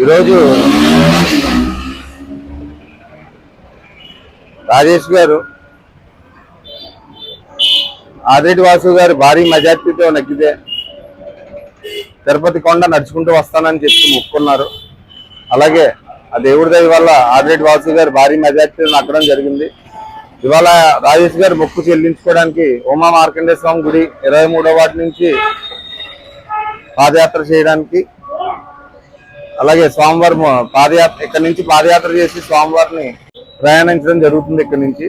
ఈరోజు రాజేష్ గారు ఆదిరెడ్డి వాసు గారు భారీ మెజార్టీతో నెగ్గితే తిరుపతి కొండ నడుచుకుంటూ వస్తానని చెప్పి మొక్కున్నారు. అలాగే ఆ దేవుడి దయ వల్ల ఆదిరెడ్డి వాసు గారు భారీ మెజార్టీతో నక్కడం జరిగింది. ఇవాళ రాజేష్ గారు మొక్కు చెల్లించుకోవడానికి ఉమా మార్కండే స్వామి గుడి ఇరవై మూడో వాటి నుంచి పాదయాత్ర చేయడానికి అలాగే స్వామివారం పాదయాత్ర ఇక్కడ నుంచి పాదయాత్ర చేసి స్వామివారిని ప్రయాణించడం జరుగుతుంది ఇక్కడ నుంచి.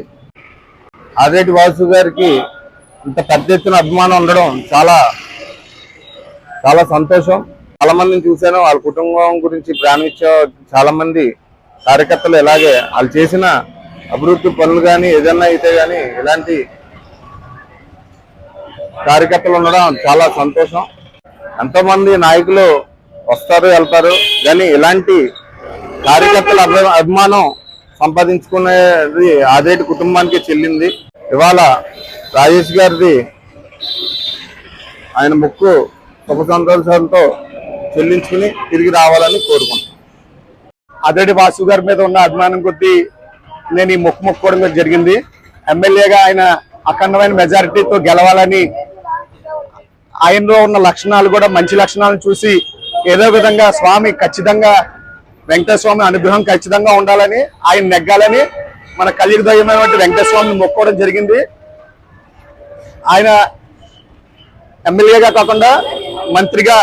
ఆదిరెడ్డి వాసు గారికి ఇంత పెద్ద ఎత్తున అభిమానం ఉండడం చాలా చాలా సంతోషం. చాలా మందిని చూశాను వాళ్ళ కుటుంబం గురించి ప్రాణించే చాలా మంది కార్యకర్తలు ఇలాగే వాళ్ళు చేసిన అభివృద్ధి పనులు కానీ ఏదన్నా అయితే కానీ ఇలాంటి కార్యకర్తలు ఉండడం చాలా సంతోషం. ఎంతోమంది నాయకులు వస్తారు వెళ్తారు. కానీ ఇలాంటి కార్యకర్తల అభిమానం సంపాదించుకునేది ఆదేటి కుటుంబానికి చెల్లింది. ఇవాళ రాజేష్ గారిది ఆయన ముక్కు సుఖ సంతోషాలతో చెల్లించుకుని తిరిగి రావాలని కోరుకుంటున్నాను అదేటి వాసు గారి మీద ఉన్న అభిమానం కొద్దీ నేను ఈ మొక్కు మొక్కుకోవడం కూడా జరిగింది. ఎమ్మెల్యేగా ఆయన అఖండమైన మెజారిటీతో గెలవాలని ఆయనలో ఉన్న లక్షణాలు కూడా మంచి లక్షణాలను చూసి ఏదో విధంగా స్వామి ఖచ్చితంగా వెంకటేశ్వర అనుగ్రహం ఖచ్చితంగా ఉండాలని ఆయన నెగ్గాలని మన కలియుగ దైవమైనటువంటి వెంకటేశ్వర మొక్కోవడం జరిగింది. ఆయన ఎమ్మెల్యేగా కాకుండా మంత్రిగా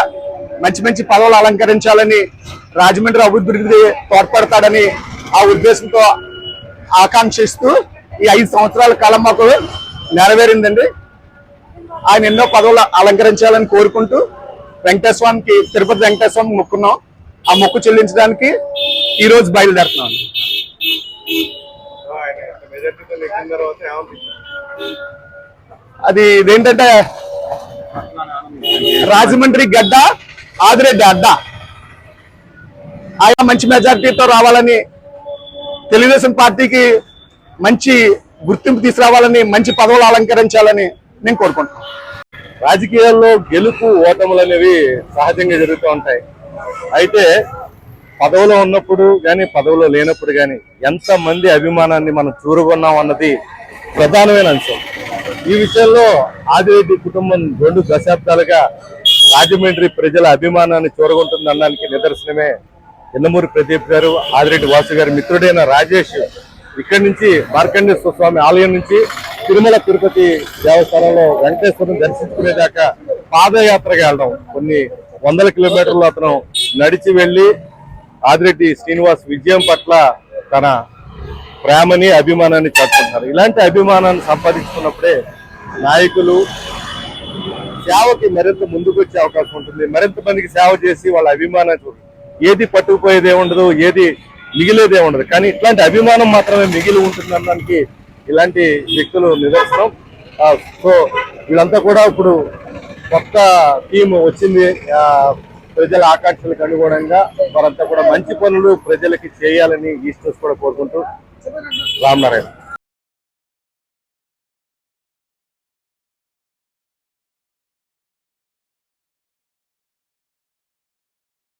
మంచి మంచి పదవులు అలంకరించాలని రాజమండ్రి అభివృద్ధి తోడ్పడతాడని ఆ ఉద్దేశంతో ఆకాంక్షిస్తూ ఈ ఐదు సంవత్సరాల కాలం మాకు నెరవేరిందండి. ఆయన ఎన్నో పదవులు అలంకరించాలని కోరుకుంటూ వెంకటేశ్వరానికి తిరుపతి వెంకటేశ్వరం మొక్కున్నాం. ఆ మొక్కు చెల్లించడానికి ఈ రోజు బయలుదేరుతున్నాను అది ఇదేంటంటే రాజమండ్రి గడ్డ ఆదిరెడ్డి అడ్డ. ఆయన మంచి మెజార్టీతో రావాలని తెలుగుదేశం పార్టీకి మంచి గుర్తింపు తీసుకురావాలని మంచి పదవులు అలంకరించాలని నేను కోరుకుంటున్నాను. రాజకీయాల్లో గెలుపు ఓటములు అనేవి సహజంగా జరుగుతూ ఉంటాయి. అయితే పదవిలో ఉన్నప్పుడు కానీ పదవిలో లేనప్పుడు కానీ ఎంతమంది అభిమానాన్ని మనం చూరుకున్నాం అన్నది ప్రధానమైన అంశం. ఈ విషయంలో ఆదిరెడ్డి కుటుంబం రెండు దశాబ్దాలుగా రాజమండ్రి ప్రజల అభిమానాన్ని చూరగొంటుంది అనడానికి నిదర్శనమే ఎందమూరి ప్రదీప్ గారు ఆదిరెడ్డి వాసు గారి మిత్రుడైన రాజేష్ ఇక్కడి నుంచి మార్కండేశ్వర స్వామి ఆలయం నుంచి తిరుమల తిరుపతి దేవస్థానంలో వెంకటేశ్వరం దర్శించుకునేదాకా పాదయాత్రగా వెళ్ళడం. కొన్ని వందల కిలోమీటర్లు అతను నడిచి వెళ్ళి ఆదిరెడ్డి శ్రీనివాస్ విజయం పట్ల తన ప్రేమని అభిమానాన్ని చాటుకుంటున్నారు. ఇలాంటి అభిమానాన్ని సంపాదించుకున్నప్పుడే నాయకులు సేవకి మరింత ముందుకు వచ్చే అవకాశం ఉంటుంది. మరింత మందికి సేవ చేసి వాళ్ళ అభిమానాన్ని ఏది పట్టుకుపోయేదే ఉండదు ఏది మిగిలేదే ఉండదు. కానీ ఇట్లాంటి అభిమానం మాత్రమే మిగిలి ఉంటుంది అనడానికి ఇలాంటి వ్యక్తులు నిదర్శనం. సో వీళ్ళంతా కూడా ఇప్పుడు కొత్త టీం వచ్చింది. ఆ, ప్రజల ఆకాంక్షలకు అనుగుణంగా వారంతా కూడా మంచి పనులు ప్రజలకి చేయాలని ఈస్టర్స్ కూడా కోరుకుంటూ రామనారాయణ